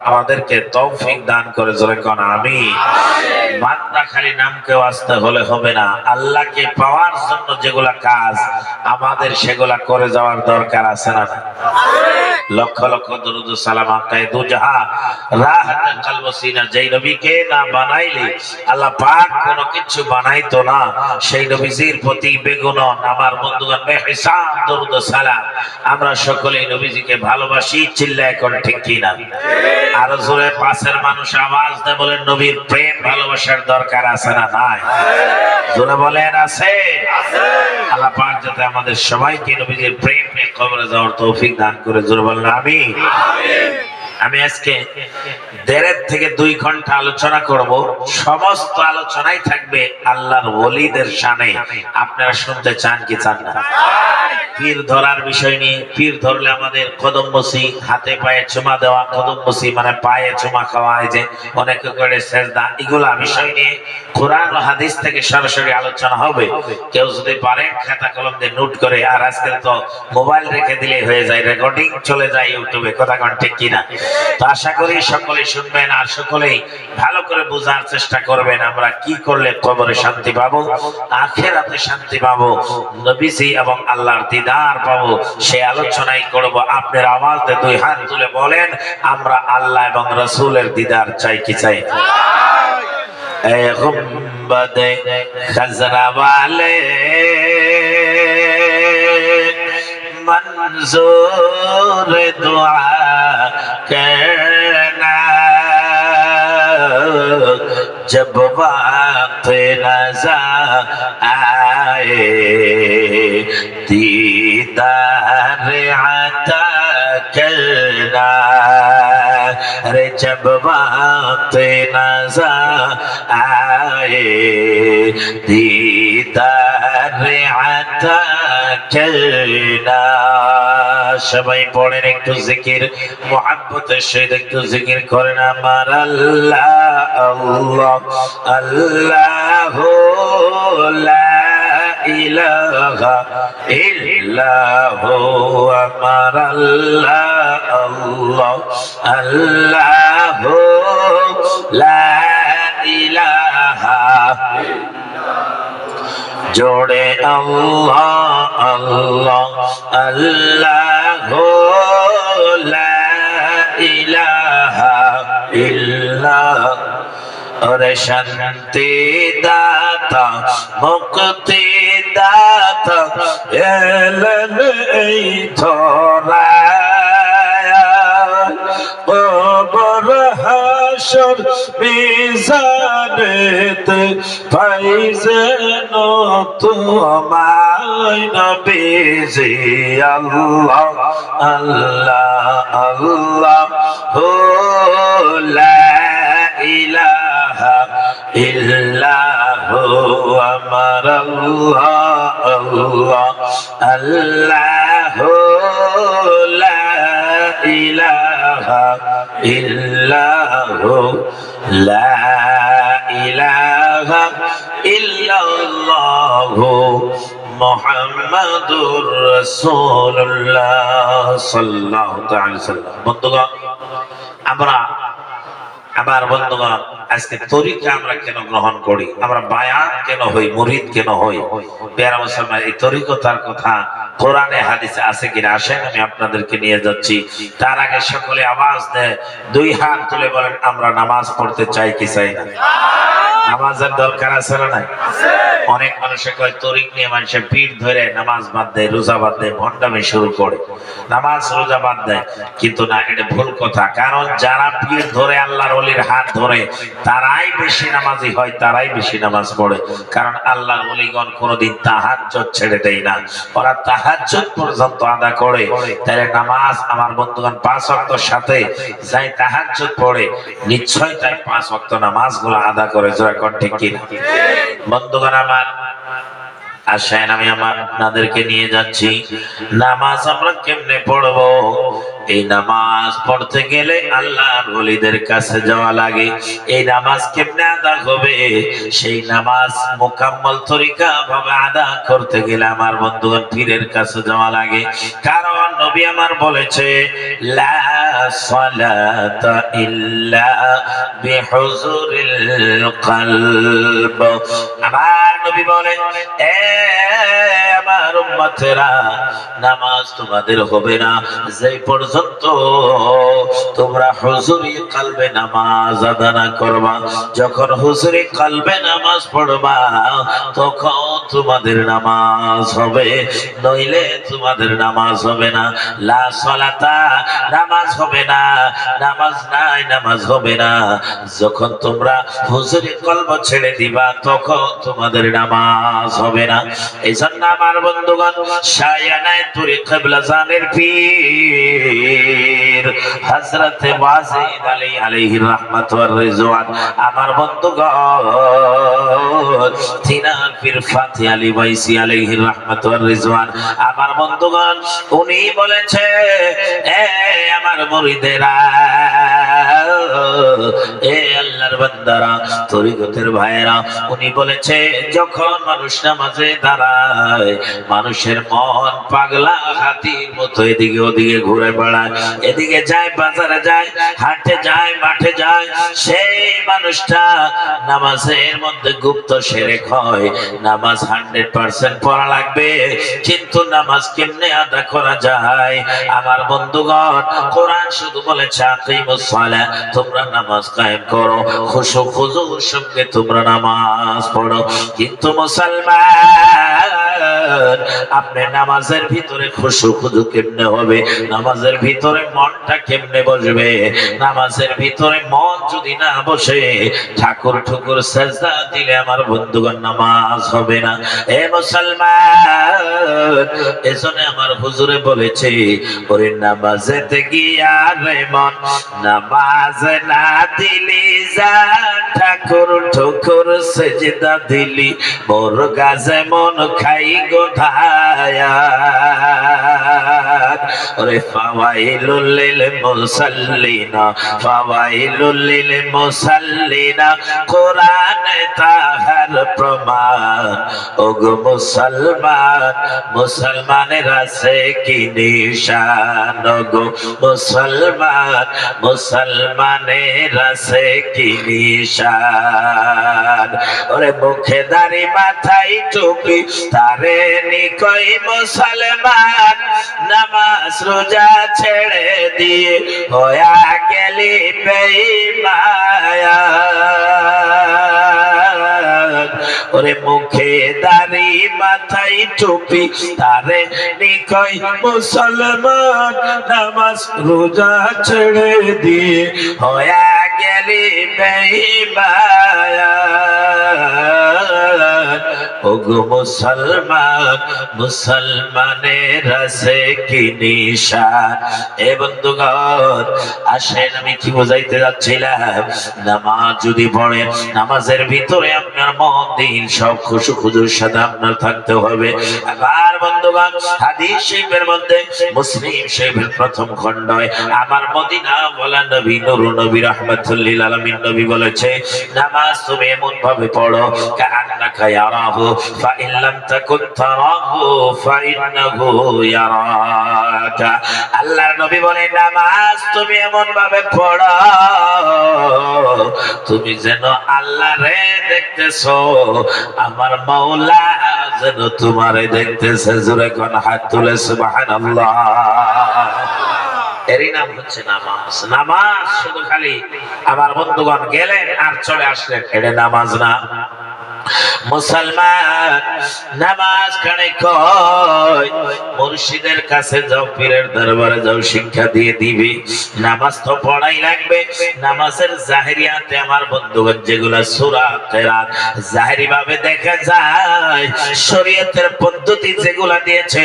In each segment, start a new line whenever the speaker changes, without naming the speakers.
আমাদেরকে তৌফিক দান করে জোরে কোন আমি বান্দা খালি নামকে আসতে হলে হবে না। আল্লাহকে পাওয়ার জন্য যেগুলা কাজ, আমাদের সেগুলা করে যাওয়ার দরকার আছে না লক্ষ লক্ষ দরুদ সালাম আকায় দুজাহা। রাহাত কলব সিনা, যেই নবীকে না বানাইলে, আল্লাহ পাক কোনো কিছু বানাইতো না। সেই নবীজির প্রতি বেগুনন আমার বন্ধুগণ বেহিসাব দরুদ সালাম। আমরা সকলেই নবীজিকে ভালোবাসি চিল্লা এখন ঠিক কিনা? আরও জোরে পাশের মানুষ আওয়াজ দেয় বলেন, নবীর প্রেম, ভালোবাসার দরকার আছে না নাই? জোরে বলেন, আছে। আল্লাহ পাক যাতে আমাদের সবাইকে নবীজির প্রেম নিয়ে কবরে যাওয়ার তৌফিক দান করে, জোরে বলেন আমি আমি আজকে দেড়ের থেকে দুই ঘণ্টা আলোচনা করব। সমস্ত আলোচনাই থাকবে আল্লাহর ওলিদের সামনে। আপনারা শুনতে চান কি চান না? পীর ধরার বিষয় নিয়ে পীর ধরলে আমাদের কদম বসি হাতে পায়ে চুমা দেওয়া কদম বসি মানে পায়ে চুমা খাওয়া যে অনেকে করে সেজদা এগুলা বিষয় নিয়ে কোরআন হাদিস থেকে সরাসরি আলোচনা হবে। কেউ যদি পারে খাতা কলম দিয়ে নোট করে আর আজকাল তো মোবাইল রেখে দিলে হয়ে যায় রেকর্ডিং চলে যায় ইউটিউবে কথা কোন ঠিক কিনা? তো আশা করি সকলেই শুনবেন আর সকলেই ভালো করে বোঝার চেষ্টা করবেন আমরা কি করলে কবরে শান্তি পাবো আখেরাতে শান্তি পাবো নবীজি এবং আল্লাহর দিদার পাবো সে আলোচনাই করব আপনার আওয়াজ দিয়ে দুই হাত তুলে বলেন আমরা আল্লাহ এবং রসুলের দিদার চাই কি চাই এ গুম্বদ খজরা वाले मंजूर दुआ करना जब वक्त नजर आए दीदार रे जब वक्त नजर आए दीदार आता करना সবাই পড়েন একটু জিকির মোহাম্মতের সহিত একটু জিকির করেন আমার আল্লাহ আল্লাহ আল্লাহ লা ইলাহা ইল্লাহু আমার আল্লাহ আল্লাহ আল্লাহ লা ইলাহা জোড়ে আল্লাহ আল্লাহ আল্লাহ লা ইলাহা ইল্লাহ ওরে শান্তি দাতা মুক্তি দাতা, এলেন এই ধরায়। কবর হাসর মিজানেতে ফাইজেন তোমায় নবীজি, আল্লাহ আল্লাহ আল্লাহ, হো ইলাহা আমার আল্লাহ ইলাহা ইল্লাল্লাহু মুহাম্মাদুর রাসূলুল্লাহ সাল্লাল্লাহু তাআলা সাল্লাম বন্ধুগণ আমরা আমার বন্ধুগণ আজকে তরিকা আমরা কেন গ্রহণ করি? আমরা বায়াত কেন হই, মুরিদ কেন হই? পেয়ারা মুসলমান, এই তরিকতার কথা কোরআনে হাদিসে আছে কিনা? আসেন, আমি আপনাদেরকে নিয়ে যাচ্ছি। তার আগে সকলে আওয়াজ দেয়। দুই হাত তুলে বলেন, আমরা নামাজ পড়তে চাই কি চাই না? নামাজের দরকার আছে না নাই? অনেক মানুষে কয়, তরিক নিয়ে মানুষের পিঠ ধরে নামাজ বাদ দেয়, রোজা বাদ দেয়, ভণ্ডামি শুরু করে। নামাজ, রোজা বাদ দেয়। কিন্তু না, এটা ভুল কথা। কারণ যারা পিঠ ধরে আল্লাহর অলির হাত ধরে তারাই বেশি নামাজি হয়, তারাই বেশি নামাজ পড়ে। কারণ আল্লাহর অলিগণ কোনোদিন তাহাজ্জুদ ছেড়ে দেয় না। ওরা তাহাজ্জুদ পর্যন্ত আদা করে। তাহলে নামাজ আমার বন্ধুগণ পাঁচ ওয়াক্তর সাথে যাই তাহাজ্জুদ পড়ে নিশ্চয় তাই পাঁচ ওয়াক্ত নামাজগুলো আদা করে। জোড়া কর ঠিক কিনা? বন্ধুগণ আমার, আসেন আমি আমার আপনাদেরকে নিয়ে যাচ্ছি। নামাজ আমরা কেমনে পড়ব? এই নামাজ পড়তে গেলে আল্লাহর ওলিদের কাছে যাওয়া লাগে। এই নামাজ কেমনে আদা হবে? সেই নামাজ মোকাম্মল তরিকা ভাবে আদা করতে গেলে আমার বন্ধুগণ পীরের কাছে যাওয়া লাগে। কারণ নবী আমার বলেছে আমার নবী বলে, এ আমার উম্মতেরা, নামাজ তোমাদের হবে না। যে পর্যন্ত তোমরা হুজুরি কালবে নামাজ আদা না করবা, যখন হুজুরি কালবে নামাজ পড়বা, তখন তোমাদের নামাজ হবে। নইলে তোমাদের নামাজ হবে না। লা সলাতা, নামাজ হবে না। নামাজ নাই, নামাজ হবে না। যখন তোমরা হুজুরি কলব ছেড়ে দিবা, তখন তোমাদের নামাজ হবে না। এই জন্য আমার বন্ধুগণ শায়ানায় তুরি কেবলা জানের পীর। হযরতে ওয়াজিদ আলী আলাইহি ওয়া রিজওয়ান। আমার বন্ধুগণ পীর ফাতি আলী আলাইহি ওয়া রিজওয়ান। আমার বন্ধুগণ, উনি বলেছে, এ আমার মুরিদেরা এ আল্লাহর বান্দারা তরিকতের ভাইয়েরা, উনি বলেছে, যখন মানুষ নামাজে দাঁড়ায়, মানুষের মন পাগলা, হাতির মতো এদিকে ওদিকে ঘুরে বেড়ায়, এদিকে যায়, বাজারে যায়, হাটে যায়, মাঠে যায়, সেই মানুষটা নামাজের মধ্যে গুপ্ত সেরে হয়, নামাজ হান্ড্রেড পার্সেন্ট পড়া লাগবে, কিন্তু নামাজ কেমনে আদা করা যায়? আমার বন্ধুগণ, কোরআন শুধু বলেছে, আকিমুস সালাহ তোমরা নামাজ কায়েম করো। খুশু খুজুর সঙ্গে তোমরা নামাজ পড়ো। কিন্তু মুসলমান, আপনি নামাজের ভিতরে খুশু খুজু কেমনে হবে? নামাজের ভিতরে মনটা কেমনে বসবে? নামাজের ভিতরে মন যদি না বসে, ঠাকুর ঠুকুর সেজদা দিলে আমার বন্ধুগণ নামাজ হবে না। এ মুসলমান, এজন্য আমার হুজুরে বলেছে, ওরে নামাজেতে গিয়া রে মন, নামাজ না দিলি, জান ঠাকুর ঠুকুর সেজদা দিলি, মোর গাছে মন খাই গোধায়া ওরে ফাওয়াইলুল লিল মুসাল্লিনা ফাওয়াইলুল লিল মুসাল্লিনা, কোরআনে তাহার প্রমাণ। মুসলমান, মুসলমানের আছে কি নিশান? ওগো মুসলমান মুসলমানের আছে কি নিশান? ওরে মুখে দাড়ি মাথায় টুপি, তারে নিকই মুসলমান, নামাজ রোজা ছেড়ে দিয়ে হয়া গেলি বেঈমায়া ওরে মুখে দাড়ি মাথায় টুপি, তারে নিকই মুসলমান নামাজ রোজা ছেড়ে দিয়ে হয়া গেলি বেঈমায়া ওগো মুসলমান, মুসলমানের আছে কি নিশান? এ বন্ধুগণ, আসেন, আমি কি বোঝাইতে যাচ্ছিলাম? নামাজ যদি পড়েন, নামাজের ভিতরে আপনার মন দিন, সব খুশু খুজুর সাথে আপনার থাকতে হবে। আবার বন্ধুগণ, হাদিস শরীফের মধ্যে মুসলিম শরীফের প্রথম খণ্ডয় আমার মদিনা বলা নবী নুর নবী রাহমাতুল্লিল আলামিন নবী বলেছে, নামাজ তুমি এমন ভাবে পড়ো কান্নাকা ইয়ারাহু ফাইন লাম তাকুন তারাহু ফাইন্নাহু ইয়ারাকা আল্লাহর নবী বলে নামাজ তুমি এমন ভাবে পড়ো, তুমি যেন আল্লাহ রে দেখতেছো, আমার মাওলা যেন তোমারে দেখতেছে। জোরে কোন হাত তুলে, সুবহানাল্লাহ। এরই নাম হচ্ছে নামাজ। নামাজ শুধু খালি আমার বন্ধুগণ গেলেন আর চলে আসলেন। এটা নামাজ না। মুসলমান নামাজ কানে কয়, মুর্শিদের কাছে যাও, পীরের দরবারে যাও, শিক্ষা দিয়ে দিবে। নামাজ তো পড়াই লাগবে। নামাজের জাহেরিয়াতে আমার বন্ধুগণ যেগুলা সূরা কেরাত জাহেরি ভাবে দেখা যায়, শরীয়তের পদ্ধতি যেগুলা দিয়েছে,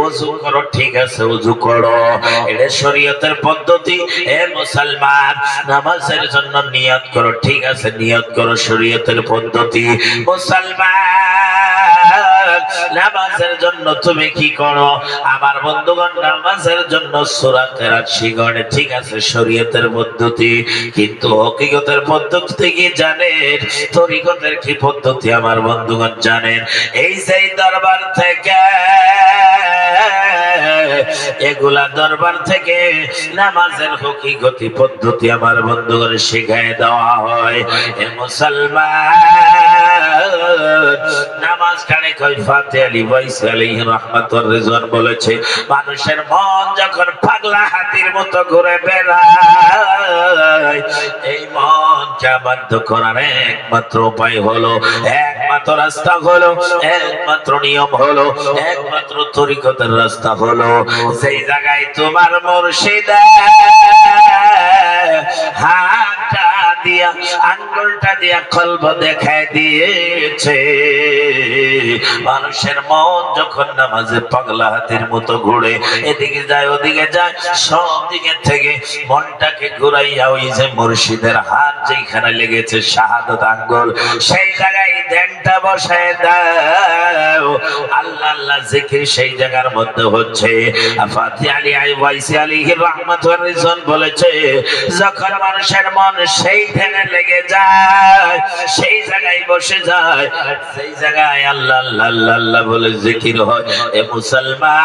ওযু করো, ঠিক আছে, ওযু করো। এটা শরীয়তের পদ্ধতি। এ মুসলমান, নামাজের জন্য নিয়ত করো, ঠিক আছে, নিয়ত করো শরীয়তের পদ্ধতি। মুসলমান নামাজের জন্য তুমি কি করো? আমার বন্ধুগণ, নামাজের জন্য সূরা কেরাত ঠিক আছে, শরীয়তের পদ্ধতি। কিন্তু হকিকতের পদ্ধতি কি জানেন? তরিকতের কি পদ্ধতি আমার বন্ধুগণ জানেন? এই সেই দরবার থেকে, এগুলা দরবার থেকে নামাজের হকিকতি পদ্ধতি আমার বন্ধুগণ শিখায় দেওয়া হয়। এ মুসলমান, নামাজ কানে বলেছে, মানুষের মন যখন পাগলা হাতির মতো ঘুরে বেড়ায়, এই মনকে আবদ্ধ করার একমাত্র উপায় হলো, একমাত্র রাস্তা হলো, একমাত্র নিয়ম হলো, একমাত্র তরিকতের রাস্তা হলো সেই জায়গায় তোমার মুর্শিদা হাতটা দিয়া, আঙ্গুলটা দিয়া কলব দেখায় দিয়েছে। মানুষের মন যখন নামাজে পাগলা হাতির মতো ঘুরে, এদিকে যায়, ওদিকে যায়, সব দিকে থেকে মনটাকে ঘুরাইয়া ওই যে মুর্শিদের হাত যেখানে লেগেছে শাহাদত আঙ্গুল, সেই জায়গায় ধ্যানটা বসায় দাও। আল্লাহ আল্লাহ জিকির সেই জায়গার মধ্যে হচ্ছে। ফাতি আলী আই ওয়াইসি আলী রিজন বলেছে, যখন মানুষের মন সেই ধ্যানে লেগে যায়, সেই জায়গায় বসে যায়। সেই জায়গায় আল্লাহ আল্লাহ আল্লাহ বলে জিকির হয়, এ মুসলমান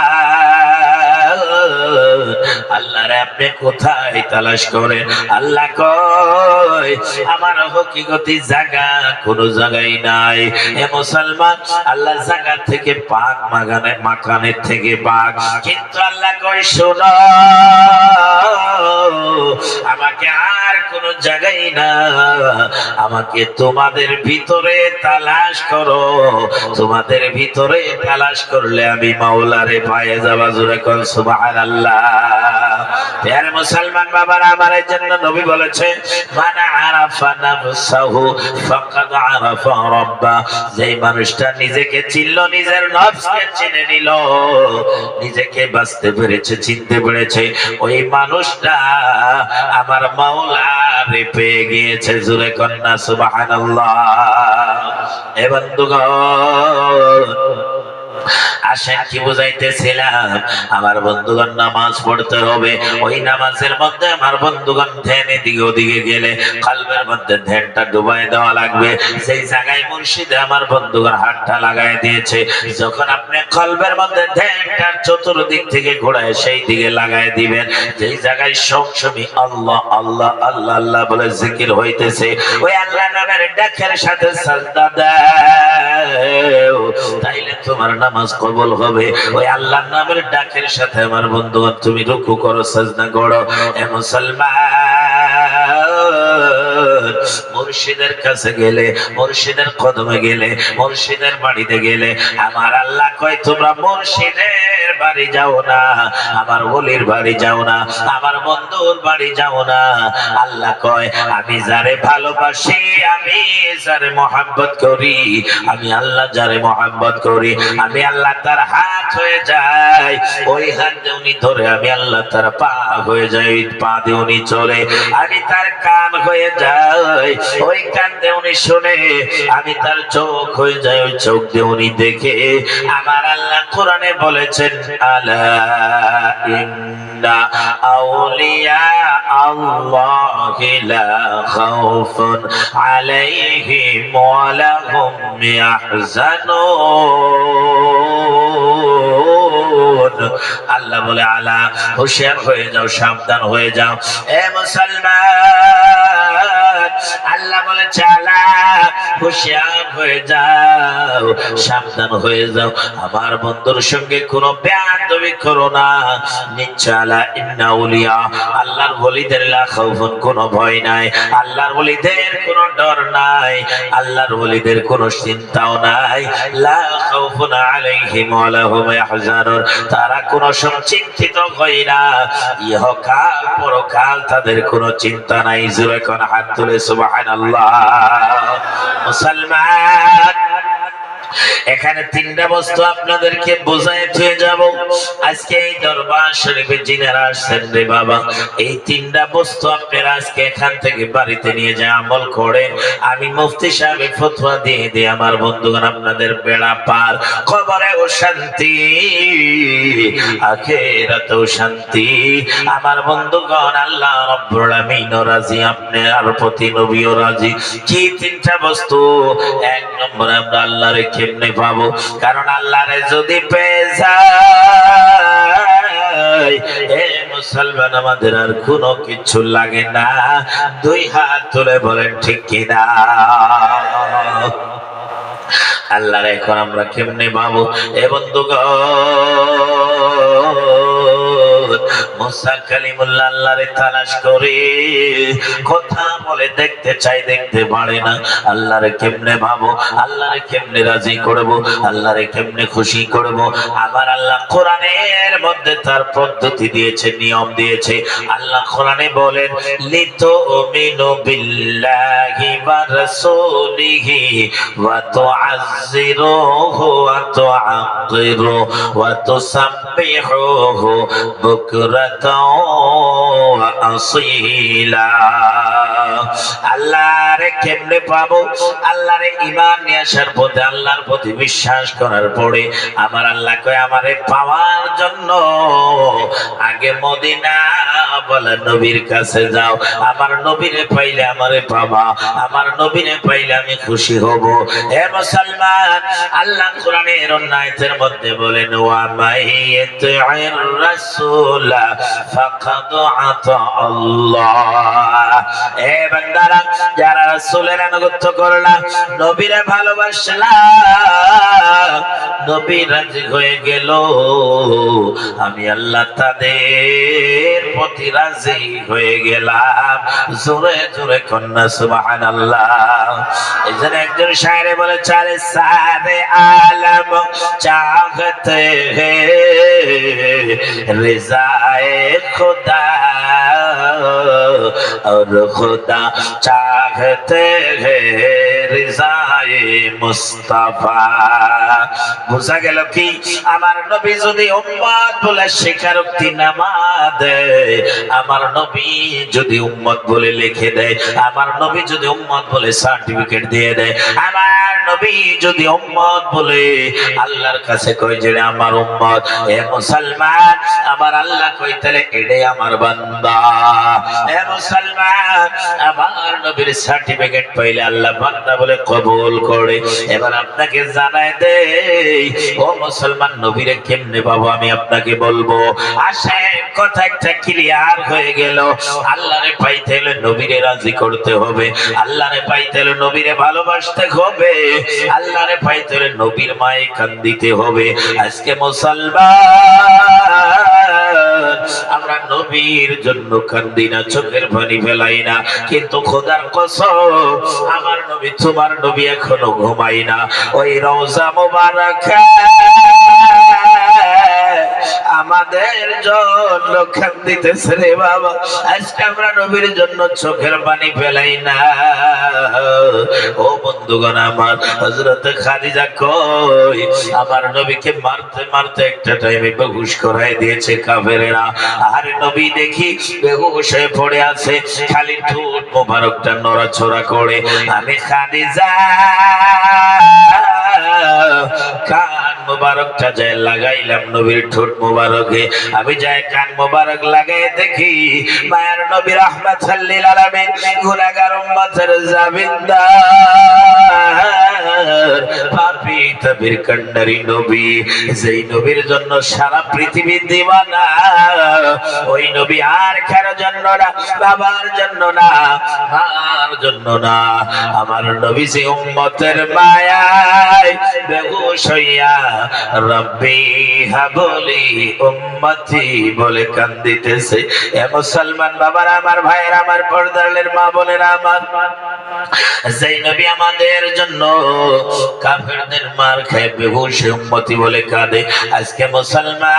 আল্লাহ রে আপনি কোথায় তালাশ করেন? আল্লাহ কয়, আমার হকিগতি জায়গা কোন জায়গায় নাই। এ মুসলমান, আল্লাহ জায়গা থেকে পাক, মাগানে, মাকানের থেকে পাক। কিন্তু আল্লাহ কয়, শোনো, আমাকে আর কোন জায়গায় না। আমাকে তোমাদের ভিতরে তালাশ করো। তোমাদের ভিতরে তালাশ করলে আমি মাওলারে পায়ে যাবা জোরে কর সুবহানাল্লাহ। প্যারে মুসলমান আমার জন্য নবী বলেছে, মানা আরাফা ফাকাদ আরাফা রাব্বা। যেই মানুষটা নিজেকে চিনল, নিজের নফসকে চিনে নিল, নিজেকে বাঁচতে পেরেছে, চিনতে পেরেছে। ওই মানুষটা আমার মাওলারে পেয়ে গিয়েছে জুরে কন্যা সুবহানাল্লাহ। এবার বন্ধুগণ আসেন কি বুঝাইতেছিলাম? আমার বন্ধুগণ নামাজ পড়তে হবে। ওই নামাজের মধ্যে আমার বন্ধুগণ ধ্যান এদিকে ওদিকে গেলে কলবের মধ্যে ধ্যানটা ডুবাই দেওয়া লাগবে। সেই জায়গায় মুর্শিদে আমার বন্ধুগণ হাতটা লাগাই দিয়েছে। যখন আপনি কলবের মধ্যে ধ্যানটা চতুর্দিক থেকে ঘোরায় সেই দিকে লাগাই দিবেন। যেই জায়গায় সবসময় আল্লাহ আল্লাহ আল্লাহ আল্লাহ বলে জিকির হইতেছে, ওই আল্লাহ নামের ডাকের সাথে সাজদা দাও। তাইলে তোমার নামাজ কবল হবে। ওই আল্লাহর নামের ডাকের সাথে আমার বন্ধু তুমি রুকু করো সাজনা করো এ মুসলমান, মুর্শিদের কাছে গেলে, মুর্শিদের কদমে গেলে, মুর্শিদের বাড়িতে গেলে, আমার আল্লাহ কয়, তোমরা মুর্শিদের বাড়ি যাও না, আমার বলির বাড়ি যাও না, আমার বন্ধুর বাড়ি যাও না। আল্লাহ কয়, আমি যারে ভালোবাসি, আমি যারে মহাব্বত করি, আমি আল্লাহ যারে মহাব্বত করি, আমি আল্লাহ তার হাত হয়ে যায় ওই হাত উনি ধরে আমি আল্লাহ তার পা হয়ে যায় পা দিয়ে উনি চলে, আমি তার কান হয়ে যাই, ওই কান দিয়ে উনি শুনে, আমি তার চোখ হয়ে যায় ওই চোখ দিয়ে উনি দেখে, আমার আল্লাহ কোরআনে বলেছেন আলা ইন্না আউলিয়া আল্লাহি লা খাউফুন আলাইহিম ওয়া লাহুম ইয়াহজানুন আল্লাহ বলে, আলা, হুঁশিয়ার হয়ে যাও, সাবধান হয়ে যাও। এ মুসলমান! আল্লাহ বলে, চালা, হুঁশিয়ার হয়ে যাও, সাবধান হয়ে যাও। আমার বন্ধুর সঙ্গে কোনো বেয়াদবি করো না। নিচ্ছালা ইন্না উলিয়া। আল্লাহর ওলিদের লা খাউফুন কোনো ভয় নাই। আল্লাহর ওলিদের কোনো ডর নাই। আল্লাহর ওলিদের কোনো চিন্তাও নাই। লা আলাইহিম ওয়া লাহুম তারা কোনো চিন্তিত হয় না। ইহকাল পরকাল তাদের কোনো চিন্তা নাই। জোরে কোন। হাত তুলে সুবহানাল্লাহ মুসলমান এখানে তিনটা বস্তু আপনাদেরকে বোঝায় থুয়ে যাব। আজকে এই দরবার শরীফে জিনারা আসছেন রে বাবা। এই তিনটা বস্তু আপনারা আজকে এখান থেকে বাড়িতে নিয়ে যায় আমল করে। আমি মুফতি সাহেব ফতোয়া দিয়ে দিয়ে আমার বন্ধুগণ, আপনাদের বেড়া পার। খবরে ও শান্তি আখেরাতেও শান্তি। আমার বন্ধুগণ, আল্লাহ রব্বুল আমিন রাজি আপনার প্রতি নবীও রাজি। কি তিনটা বস্তু? এক নম্বরে আমরা আল্লাহরে কেমনে পাবো কারণ আল্লাহরে যদি পেয়ে যায় মুসলমান আমাদের আর কোনো কিছু লাগে না। দুই হাত তুলে বলেন, ঠিক কিনা? আল্লাহর এখন আমরা কেমনে পাবো এ বন্ধুগণ মুসা কালিমুল্লাহ আল্লাহরে তালাশ করে। কথা বলে দেখতে চাই, দেখতে পারে না। আল্লাহরে কেমনে ভাবো? আল্লাহরে কেমনে রাজি করব? আল্লাহরে কেমনে খুশি করব? আমার আল্লাহ কোরআনের মধ্যে তার পদ্ধতি দিয়েছে, নিয়ম দিয়েছে। আল্লাহ কোরআনে বলেন লিতো বিল্লাহি ওয়া রাসূলিহি ওয়া ওয়া তুআক্কিরু ওয়া তুসাব্বিহুহু বুকরাতাও আসীলা আল্লাহরে কেমনে পাবো? আল্লাহরে ইমান নিয়ে আসার পথে আল্লাহর প্রতি বিশ্বাস করার পরে আমার আমারে পাওয়ার জন্য আগে মদিনা বলে নবীর কাছে যাও। আমার নবীরে পাইলে আমারে পাবা। আমার নবীরে পাইলে আমি খুশি হব। হে মুসলমান, আল্লাহ কোরআনের মধ্যে বলেন, ওয়া রাসূল আল্লাহ। রাজি হয়ে আমি আল্লাহ তাদের প্রতি রাজি হয়ে গেলাম। জোরে জোরে কন্যা, সুবহানাল্লাহ। এই জন্য একজন শায়রে বলে, চারে সারে আলম চাহতে রিজায়ে খুদা और खुदा चाहते हैं রিজায়ে মুস্তাফা বোঝা গেল কি আমার নবী যদি উম্মত বলে স্বীকারোক্তি নামা দেয় আমার নবী যদি উম্মত বলে লিখে দেয় আমার নবী যদি উম্মত বলে সার্টিফিকেট দিয়ে দেয় আমার নবী যদি উম্মত বলে, আল্লাহর কাছে কই যে আমার উম্মত, এ মুসলমান, আমার আল্লাহ কই তাহলে এটাই আমার বান্দা। মুসলমান, আমার নবীর সার্টিফিকেট পাইলে আল্লাহ বান্দা বলে কবুল করে। এবার আপনাকে দেই, ও মুসলমান নবীরে কেমনে পাবো আমি আপনাকে বলব? আসেন, কথা একটা ক্লিয়ার হয়ে গেল। আল্লাহরে পাইতে হলে নবীরে রাজি করতে হবে। আল্লাহরে পাইতে হলে নবীরে ভালোবাসতে হবে। আল্লাহরে নবীর মায়ে কান্দিতে হবে। আজকে মুসলমান, আমরা নবীর জন্য কান্দি না, চোখের পানি ফেলাই না। কিন্তু খোদার কসম, আমার নবী, তোমার নবী এখনও ঘুমাই না। ওই রওজা মোবারক আমাদের জন্য খান দিতেছে রে বাবা। আজকে আমরা নবীর জন্য চোখের পানি ফেলাই না। ও বন্ধুগণ আমার হজরত খাদিজা কই? আমার নবীকে মারতে মারতে একটা টাইমে বেহুশ করাই দিয়েছে কাফেরেরা। আর নবী দেখি বেহুশ হয়ে পড়ে আছে, খালি ঠোঁট মোবারকটা নড়াচড়া করে। আমি খাদিজা। কান মোবারকটা যায় লাগাইলাম নবীর ঠোঁট মোবারকে। আমি যাই কান মোবারক লাগাই দেখি, মায়ের নবীর আহমদ সাল্লিল আলামিন গুনাহগার উম্মতের জামিনদার। তাবির নবী, যেই নবীর জন্য সারা পৃথিবী ওই নবী আর কার জন্য না, বাবার জন্য না, মার জন্য না। আমার নবী যে উম্মতের মায়ায় বেহুশ হইয়া, রব্বি হাবলি উম্মতি বলে কান্দিতেছে। এ মুসলমান বাবার, আমার ভাইয়ের, আমার পর্দারের মা বোনের আমার। যেই নবী আমাদের জন্য কাফেরদের মার খায় বেহুশ উম্মতি বলে কাঁদে। আজকে মুসলমান,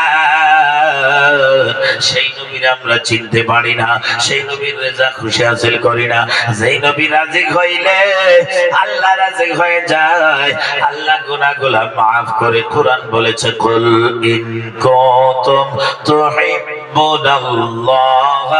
সেই নবীর আমরা চিনতে পারি না, সেই নবীর রেজা খুশি হাসিল করি না। যেই নবী রাজি হইলে, আল্লাহ রাজি হয়ে যায়। আল্লাহ গুনাহগুলো মাফ করে কোরআন বলেছে, কুল ইন কুনতুম يحبون الله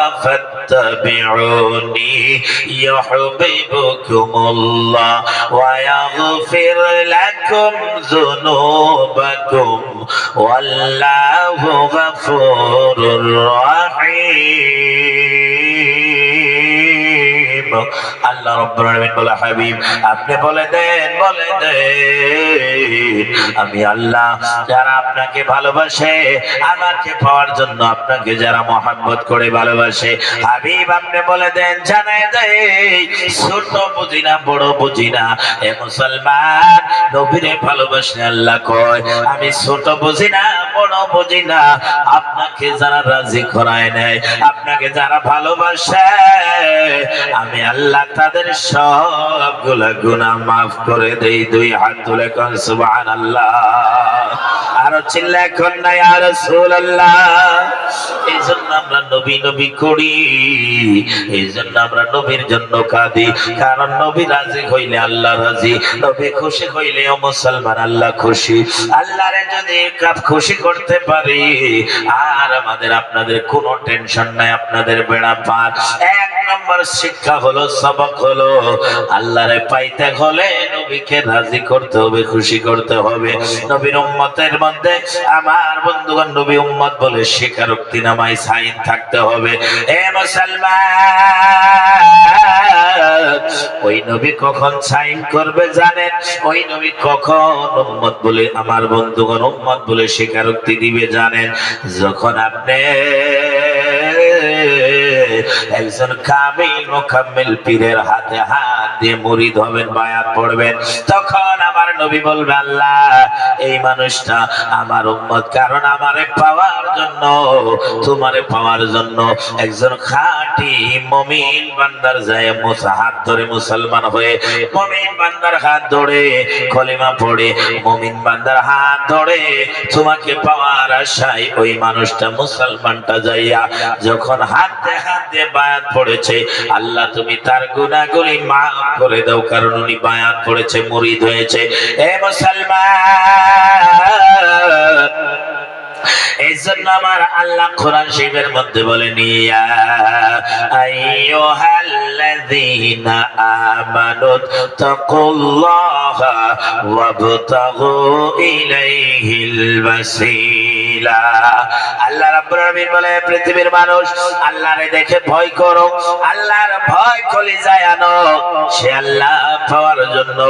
فاتبعوني يحببكم الله ويغفر لكم ذنوبكم والله غفور رحيم. আল্লাহ রব্বুল আলামিন বলে, হাবিব, আপনি বলে দেন বলে দেন। আমি আল্লাহ যারা আপনাকে ভালোবাসে, আমাকে পাওয়ার জন্য আপনাকে যারা মহাব্বত করে ভালোবাসে, হাবিব, আপনি বলে দেন, জানাই দেয় ছোট বুঝি না, বড় বুঝি না। এ মুসলমান, নবীরে ভালোবাসে আল্লাহ কয়, আমি ছোট বুঝি না, বড় বুঝি না। আপনাকে যারা রাজি করায় নেয়, আপনাকে যারা ভালোবাসে, আমি আল্লাহ তাদের সবগুলা গুনাহ মাফ করে দেই, দুই হাত তুলে কন কোন সুবহানাল্লাহ। আরও চিল্লা এখন নাই আর রাসূলুল্লাহ। এই জন্য আমরা নবী নবী করি এই জন্য আমরা নবীর জন্য কাঁদি। কারণ নবী রাজি হইলে আল্লাহ রাজি, নবী খুশি হইলে ও মুসলমান আল্লাহ খুশি। আল্লাহরে যদি কাপ খুশি করতে পারি, আর আমাদের, আপনাদের কোনো টেনশন নাই, আপনাদের বেড়া পার। এক নম্বর শিক্ষা হলো সবক হলো, আল্লাহরে পাইতে হলে নবীকে রাজি করতে হবে, খুশি করতে হবে। নবীর উম্মতের মধ্যে আমার বন্ধুগণ, নবী উম্মত বলে স্বীকারোক্তি নামায় সাইন থাকতে হবে। এ মুসলমান, ওই নবী কখন সাইন করবে জানেন? ওই নবী কখন উম্মত বলে, আমার বন্ধুগণ উম্মত বলে স্বীকারোক্তি দিবে জানেন? যখন আপনি একজন কামিল মোকাম্মিল পীরের হাতে হাত দিয়ে মুরিদ হবেন, বায়াত পড়বেন। তখন আমার নবী বলবে, আল্লাহ, এই মানুষটা আমার উম্মত, কারণ আমারে পাওয়ার জন্য, তোমারে পাওয়ার জন্য একজন খাঁটি মমিন বান্দার যায় মুসা হাত ধরে মুসলমান হয়ে মমিন বান্দার হাত ধরে কলিমা পড়ে, মমিন বান্দার হাত ধরে তোমাকে পাওয়ার আশায় ওই মানুষটা মুসলমানটা যাইয়া যখন হাত হাতে হাতে বায়াত পড়েছে। আল্লাহ, তুমি তার গুনাহগুলি মাফ করে দাও, কারণ উনি বায়াত পড়েছে, মুরিদ হয়েছে। এ মুসলমান! এই জন্য আমার আল্লাহ মধ্যে বলেন, ইয়া ইলাইহিল আল্লাহ বলে, পৃথিবীর মানুষ দেখে ভয় করো। আল্লাহর ভয় কলিজায় আনো। সে আল্লাহ পাওয়ার জন্য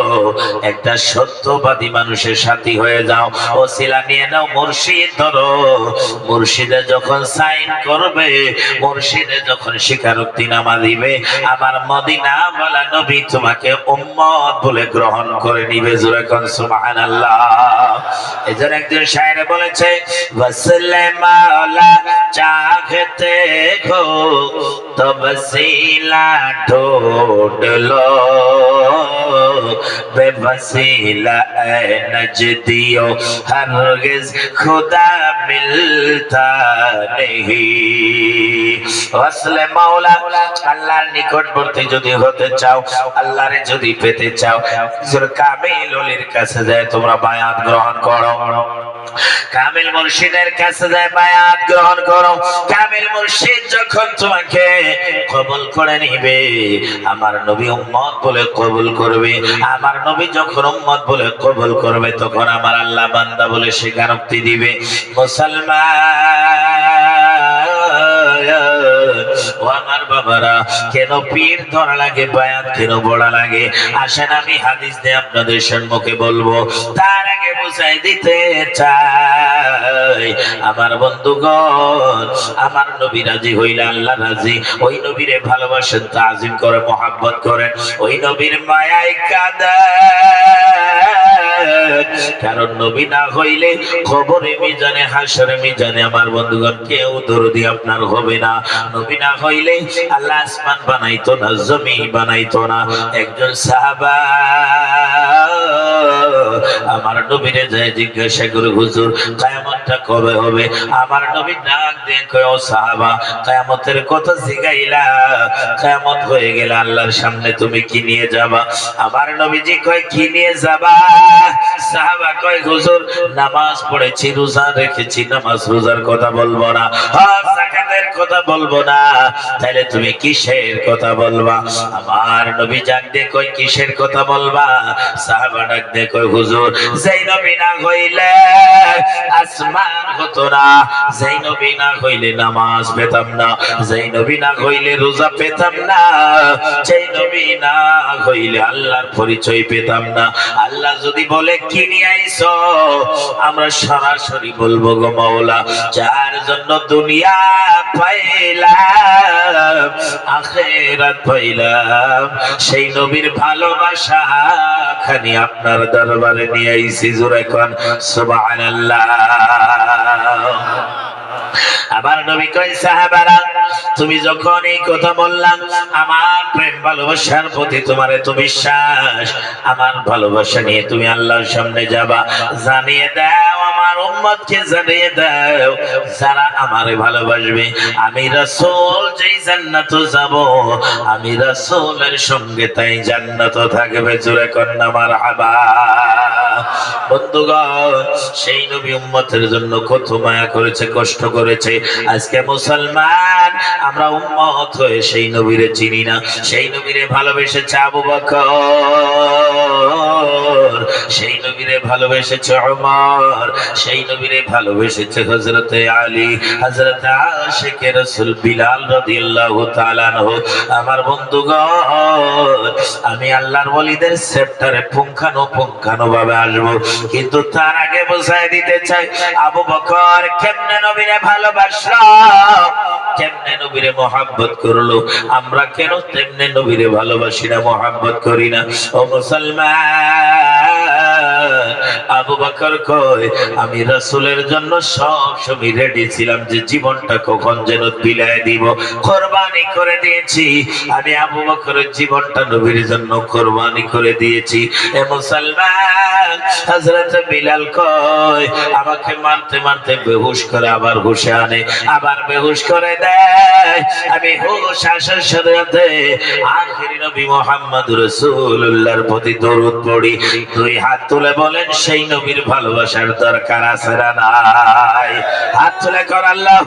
একটা সত্যবাদী মানুষের হয়ে যাও। ওসিলা নিয়ে নাও মুর্শিদ ধরো। মুর্শিদে যখন সাইন করবে, মুর্শিদে যখন স্বীকারোক্তি নামা দিবে, আমার মদিনা বলা নবী তোমাকে উম্মত বলে গ্রহণ করে নিবে। জোরে কোন সুবহানাল্লাহ। এজন্য একজন শায়রে বলেছে वसले माला चाहते हो तो वसीला ढूंढ लो। बेवसीला नजदियो हरगिज खुदा मिलता नहीं। আল্লাহর নিকটবর্তী যদি হতে চাও, আল্লাহরে যদি পেতে চাও কামিল ওলির কাছে যায় তোমরা বায়াত গ্রহণ করো। কামিল মুর্শিদের কাছে যায় বায়াত গ্রহণ করো। কামিল মুর্শিদ যখন তোমাকে কবুল করে নিবে, আমার নবী উম্মত বলে কবুল করবে। আমার নবী যখন উম্মত বলে কবুল করবে, তখন আমার আল্লাহ বান্দা বলে স্বীকারোক্তি দিবে। মুসলমান ও আমার বাবারা, কেন পীর ধরা লাগে, বায়াত কেন বড়া লাগে? আসেন, আমি হাদিস দিয়ে আপনাদের সম্মুখে বলব। তার আগে বুঝাই দিতে চাই। আমার বন্ধুগণ, আমার নবী রাজি হইলে আল্লাহ রাজি। ওই নবীরে ভালোবাসেন, তাজিম করে, মহাব্বত করেন। ওই নবীর মায়ায় কাদা কারণ নবী না হইলে খবরে মিজানে, হাসরে মিজানে, আমার বন্ধুগণ, কেউ দরদি আপনার হবে না। নবী না হইলে আল্লাহ আসমান বানাইতো না, জমি বানাইতো না। একজন সাহাবা, আমার নবীরে যায় জিজ্ঞাসা করে, হুজুর কায়ামত কেয়ামতটা কবে হবে? আমার নবী ডাক দিয়ে কয়, ও সাহাবা, কেয়ামতের কথা জিগাইলা। কেয়ামত হয়ে গেলে আল্লাহর সামনে তুমি কি নিয়ে যাবা? আমার নবীজি কয়, কি নিয়ে যাবা? সাহাবা কয়, হুজুর, নামাজ পড়েছি, রোজা রেখেছি, নামাজ রোজার কথা বলব না। হজ কথা বলব না। তাহলে তুমি কিসের কথা বলবা? আমার নবী দিয়ে কই কিসের কথা বলবা? সাহাবা ডাক কই হুজুর, যেই নবী না হইলে আসমান হতো না। যেই নবী না হইলে নামাজ পেতাম না। যেই নবী না হইলে রোজা পেতাম না। যেই নবী না হইলে আল্লাহর পরিচয় পেতাম না। আল্লাহ যদি বলে, কি নিয়ে আইছো আমরা সরাসরি বলব গো মাওলা, যার জন্য দুনিয়া পাইলাম, আখেরাত পাইলাম। সেই নবীর ভালোবাসা খানি আপনার দরবারে নিয়ে আইছি নবী কয়, সাহাবারা, তুমি যখন এই কথা বললাম, আমার প্রেম ভালোবাসার প্রতি তোমার এত বিশ্বাস, আমার ভালোবাসা নিয়ে তুমি আল্লাহর সামনে যাবা, জানিয়ে দাও আমার উম্মতকে জানিয়ে দাও, যারা আমারে ভালোবাসবে, আমি রাসূল, যেই জান্নাত যাব, আমি রাসূলের সঙ্গে তাই জান্নাত থাকবে। জোরে কন্যা মারহাবা। সেই নবী উম্মতের জন্য কত মায়া করেছে, কষ্ট করেছে। আজকে মুসলমান, আমরা উম্মত হয়ে সেই নবীরে চিনি না। সেই নবীরে ভালোবেসেছে আবু সেই নবীরে ভালোবেসেছে সেই নবীরে ভালোবেসেছে আলী, হযরতে আশিকে রাসূল বিলাল রাদিয়াল্লাহু তাআলা আমার বন্ধুগণ, আমি আল্লাহর ওলিদের সেপ্টারে পুঙ্খানো পুঙ্খানো ভাবে আসব কিন্তু তার আগে বোঝাই দিতে চাই, আবু বকর কেমনে নবীরে ভালোবাসলো? কেমনে নবীরে মোহাব্বত করল? আমরা কেন তেমনে নবীরে ভালোবাসি না, মোহাব্বত করি না? ও মুসলমান আবু বকর কয়, আমি রাসূলের জন্য সব সময় রেডি ছিলাম যে জীবনটা কখন যেন বিলায় দিব। কোরবানি করে দিয়েছি। আমি আবু বকরের জীবনটা নবীর জন্য কোরবানি করে দিয়েছি। এ মুসলমান, হযরত বিলাল কয়, আমাকে মারতে মারতে বেহুশ করে আবার হুশে আনে। আবার বেহুশ করে দেয়। আমি হুশ আসার সাথে সাথে আখিরি নবী মুহাম্মদ রাসূলুল্লাহর প্রতি দরুদ পড়ি। দুই হাত তুলে বলেন সেই নবীর ভালোবাসার দরকার আছে না হাত তুলে কর আল্লাহ